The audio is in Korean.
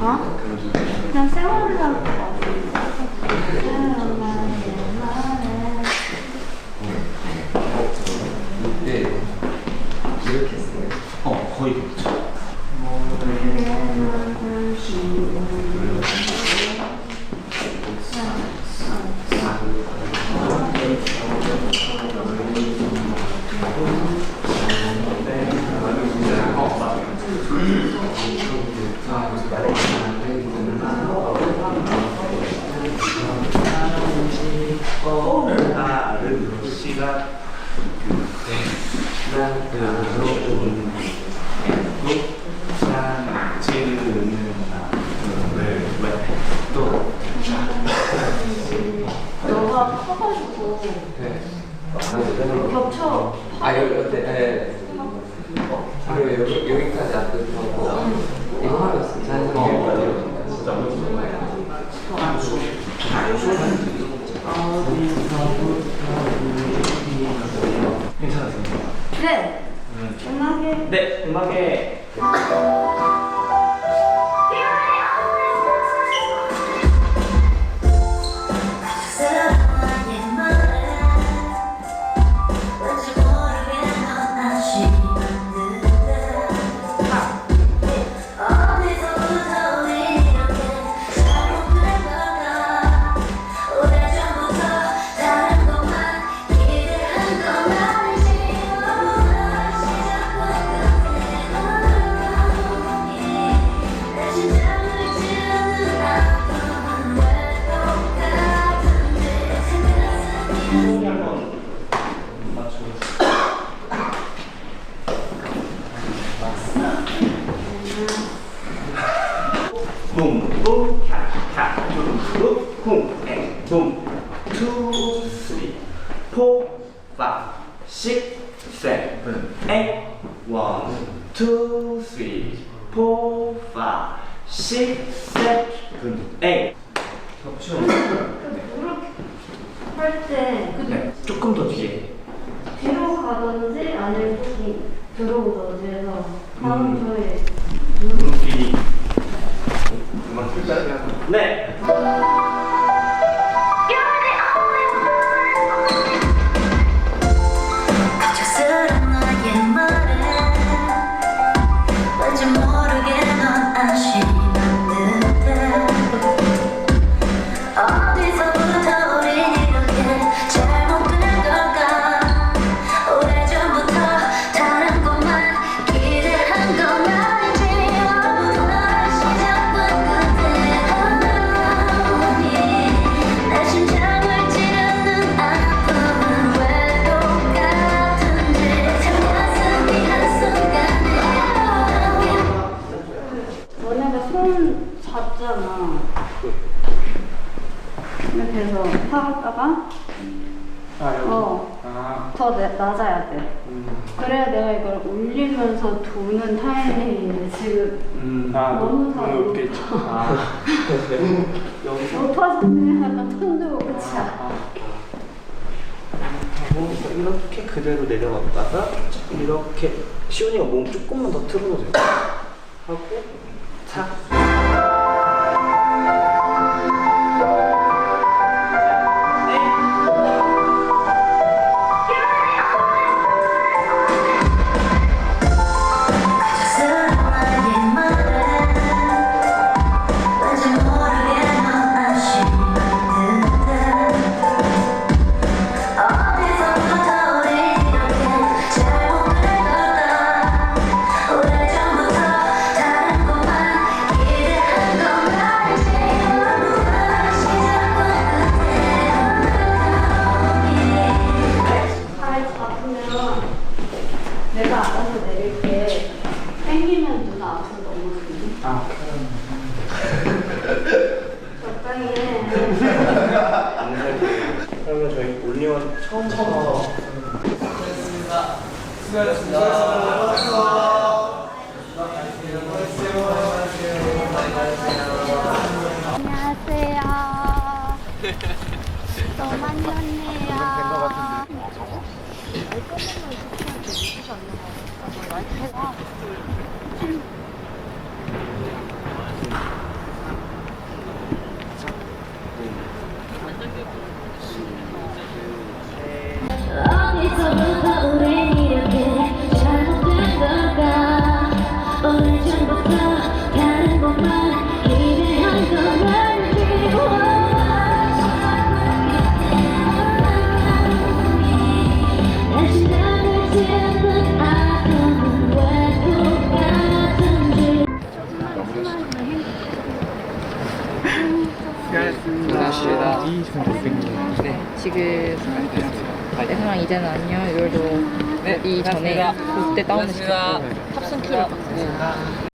어? 그냥 세월을 살 거. 어, 네. 어, 이렇게 너가 커가지고 네. 겹쳐. 아 여기 어때? 네. 그리고 여기 여기까지 앞에 들어가고 이거 하면 자연스럽게 괜찮으세요? 네. 음악에 네, 음악에 붐붐 캬캬 붐붐 쿵 붐, 투, 쓰리, 포, 파, 식, 세븐. 무릎 할때 네, 조금 더 뒤에. 뒤로 가든지 아니면 이 들어오든지 해서 다음 음. 저에 무릎 길이. 음악 끝까지 네. 이렇게 해서 하다가 아, 여기. 어. 아. 더 내- 낮아야 돼. 그래야 내가 이걸 올리면서 도는 타이밍인데 지금 음. 너무 다 너무 높게 있죠. 아. 여기서 높아서 그냥 약간 턴도 끝이야. 하고 이렇게 그대로 내려갔다가 이렇게 시온이가 몸 조금만 더 틀어도 돼요. 하고 착. 내가 알아서 내릴게. 당기면 누나 앞으로 넘어지니. 아. 적당히 해. 그러면 저희 올리원 처음부터 안녕하세요. 너무 만났네요. 어디서부터 大変だ。 고생하셨습니다. 네. 지금 애사랑 이제는 안녕 이걸로 이 전에 그때 다운을 시켰고. 탑승 키를 받고